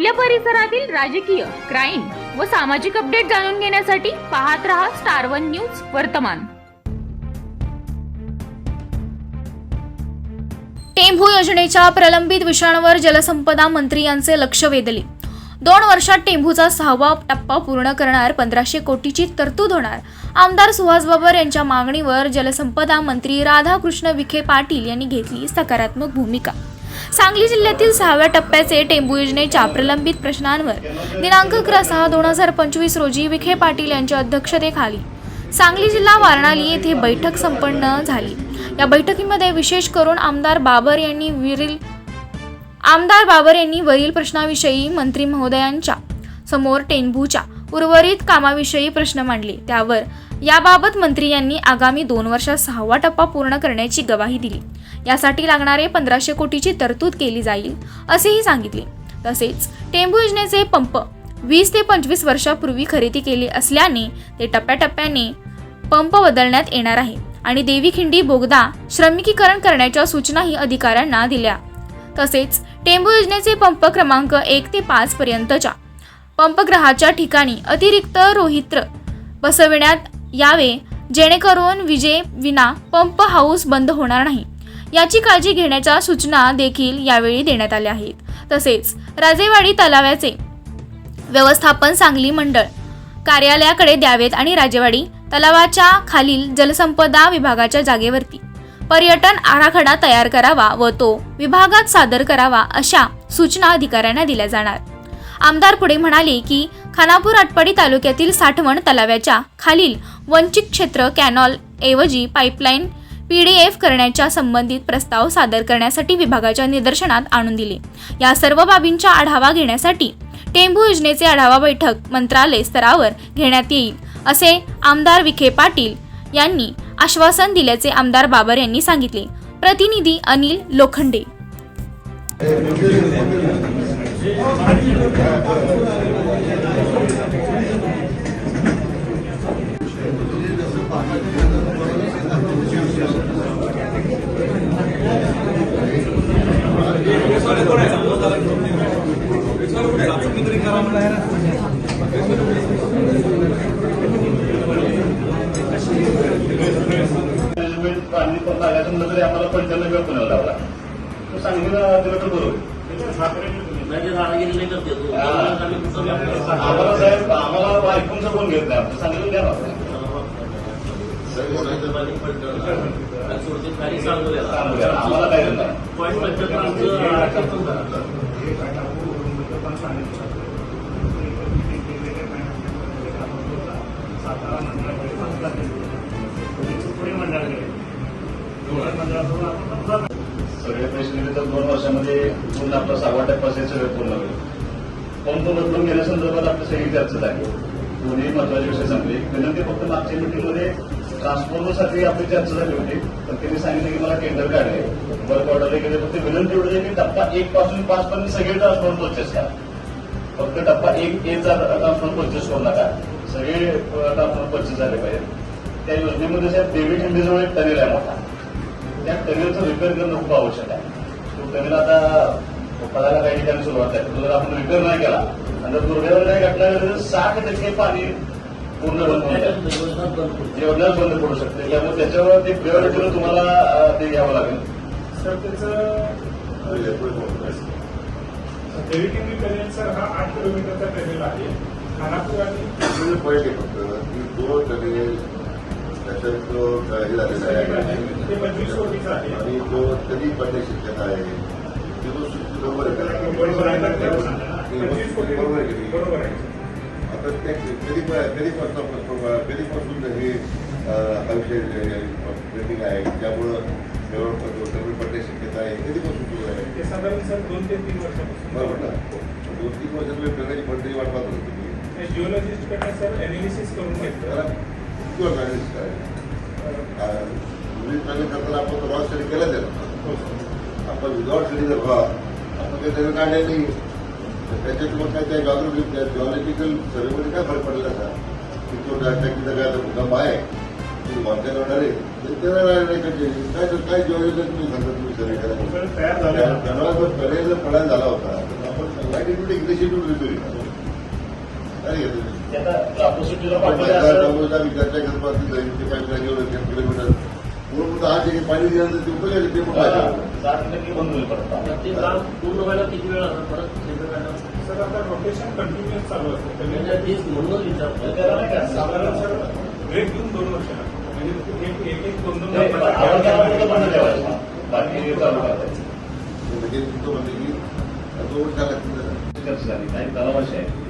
आपल्या परिसरातील राजकीय क्राईम व सामाजिक अपडेट जाणून घेण्यासाठी पाहत रहा स्टार वन न्यूज वर्तमान. टेंभू योजनेच्या प्रलंबित विषयांवर जलसंपदा मंत्री यांचे लक्ष वेधले. दोन वर्षात टेंभूचा सहावा टप्पा पूर्ण करणार पंधराशे कोटीची तरतूद होणार. आमदार सुहास बाबर यांच्या मागणीवर जलसंपदा मंत्री राधाकृष्ण विखे पाटील यांनी घेतली सकारात्मक भूमिका. सांगली जिल्ह्यातील सहाव्या टप्प्याचे टेंबू योजनेच्या प्रलंबित प्रश्नांवर दिनांक अकरा सहा दोन हजार पंचवीस रोजी विखे पाटील यांच्या अध्यक्षतेखाली सांगली जिल्हा वारणाली येथे बैठक संपन्न झाली. या बैठकीमध्ये विशेष करून आमदार बाबर यांनी विरील आमदार बाबर यांनी वरील प्रश्नाविषयी मंत्री महोदयांच्या समोर टेंबूच्या उर्वरित कामाविषयी प्रश्न मांडले. त्यावर याबाबत मंत्री यांनी आगामी दोन वर्षात सहावा टप्पा पूर्ण करण्याची गवाही दिली. यासाठी लागणारे पंधराशे कोटीची तरतूद केली जाईल असेही सांगितले. तसेच टेंभू योजनेचे पंप वीस ते पंचवीस वर्षापूर्वी खरेदी केले असल्याने ते टप्प्याटप्प्याने पंप बदलण्यात येणार आहे आणि देवीखिंडी बोगदा श्रमिकीकरण करण्याच्या सूचनाही अधिकाऱ्यांना दिल्या. तसेच टेंबू योजनेचे पंप क्रमांक एक ते पाच पर्यंतच्या पंपग्रहाच्या ठिकाणी अतिरिक्त रोहित्र बसविण्यात यावे जेणेकरून विजे विना पंप हाऊस बंद होणार नाही. याची काळजी घेण्याच्या सूचना देखील यावेळी देण्यात आल्या आहेत. तसेच राजेवाडी तलावाचे व्यवस्थापन सांगली मंडळ कार्यालयाकडे द्यावेत आणि राजेवाडी तलावाच्या खालील जलसंपदा विभागाच्या जागेवरती पर्यटन आराखडा तयार करावा व तो विभागात सादर करावा अशा सूचना अधिकाऱ्यांना दिल्या जाणार. आमदार पुढे म्हणाले की खानापूर आटपाडी तालुक्यातील साठवण तलाव्याच्या खालील वंचित क्षेत्र कॅनॉल ऐवजी पाईपलाईन पीडीएफ करण्याच्या संबंधित प्रस्ताव सादर करण्यासाठी विभागाच्या निदर्शनात आणून दिले. या सर्व बाबींचा आढावा घेण्यासाठी टेंभू योजनेचे आढावा बैठक मंत्रालय स्तरावर घेण्यात येईल असे आमदार विखे पाटील यांनी आश्वासन दिल्याचे आमदार बाबर यांनी सांगितले. प्रतिनिधी अनिल लोखंडे. पाणी पण आल्याच्या तरी आम्हाला पंच्याण्णव वेळ पुण्याला लावला तो सांगितलं दिलं तर बरोबर. आम्हाला साहेब आम्हाला ऐकूनचं कोण घेत नाही आपण सांगितलं द्या ना सांगू द्या मंडळाकडे काय देत नाही सगळे पैसे तर दोन वर्षामध्ये पूर्ण आपला सहावा टप्पा असेल सगळं पूर्ण होईल. पंप बदलून घेण्यासंदर्भात आपली सगळी चर्चा आहे. दोन्ही महत्त्वाचे विषय सांगले विनंती फक्त मागच्या मिटिंगमध्ये ट्रान्सफॉर्मरसाठी आपली चर्चा झाली होती. तर त्यांनी सांगितलं की मला टेंडर काढले वर्क ऑर्डर केले. फक्त विनंती एवढी की टप्पा एक पासून पाच पर्यंत सगळे ट्रान्सफॉर्मर परचेस करा. फक्त टप्पा एक एचा ट्रान्सफॉर्मर परचेस करू नका. सगळे ट्रान्सफॉर्मर परचेस झाले पाहिजे त्या योजनेमध्ये साहेब देवी खिंडीजवळ एक टनेल आहे मोठा. त्या टनेलचं रिपेअर करणं खूप आवश्यक आहे. तो टनेल आता पदाला काही ठिकाणी सुरुवात आहे तो जर आपण रिपेअर नाही केला आणि जर दुर्दैवाने नाही घटला तर साठ टक्के पाणी पूर्ण बंद योजनाच बंद पडू शकते. त्यामुळे त्याच्यावर ते प्रिओरिटीनं तुम्हाला अं, ते घ्यावं लागेल. सर त्याचं देवीकिंदी टनेल सर. हा आठ किलोमीटरचा टनेल आहे. खानापूर आणि फक्त की दोन टक्के त्याच्यात तो हे झालेला आहे आणि तो। कधी पडण्याची शक्यता आहे ते तो बरोबर कधी कधीपासून कधीपासून हे ट्रेनिंग आहे त्यामुळं जवळपास कमी पडण्याची शक्यता आहे कधीपासून सुरू आहे साधारण दोन ते तीन वर्षापासून बरोबर ना दोन तीन वर्षात ट्रेनिंग पडण्याची वाट पाहत होतो जिओलॉजिस्टकडनं सर अनालिसिस करून घेतलं वर्ष आहे काय? करताना आपण रॉ स्टडी केलं त्याला. आपण विदाउट स्टडी जर व्हा आपण काही त्याचं काढले नाही. तर त्याच्यात मग काय त्या जॉग्रफी जॉग्रफिकल सर्वेमध्ये काय फरक पडला का की तो टॅक्सीचा काय भूकंप आहे? की मागच्या होणार आहे? तर त्याला नाही कंटिन्यू काय काय जॉग्रफिकल तुम्ही सांगता तुम्ही सर्वे सर करायला त्याला जर जर पडायला झाला होता तर आपण वाईट इन्व्हिटी ग्रामसुद्धीला पाठवले माझ्या असं किलोमीटर. मूलभूत हा जे काही पाणी दिल्यानंतर ते उपयोगाचे ते पूर्ण व्हायला किती वेळ सर आता रोटेशन कंटिन्युअस चालू असतं. म्हणजे म्हणूनच विचारतो त्याला नाही का? साधारण सर ब्रेक देऊन दोन वर्ष लागतात. म्हणजे एक एक दोन दोन बाकी चालू करायचं म्हणजे तुमचं की दोन वर्षाला काही तलावाशी आहे.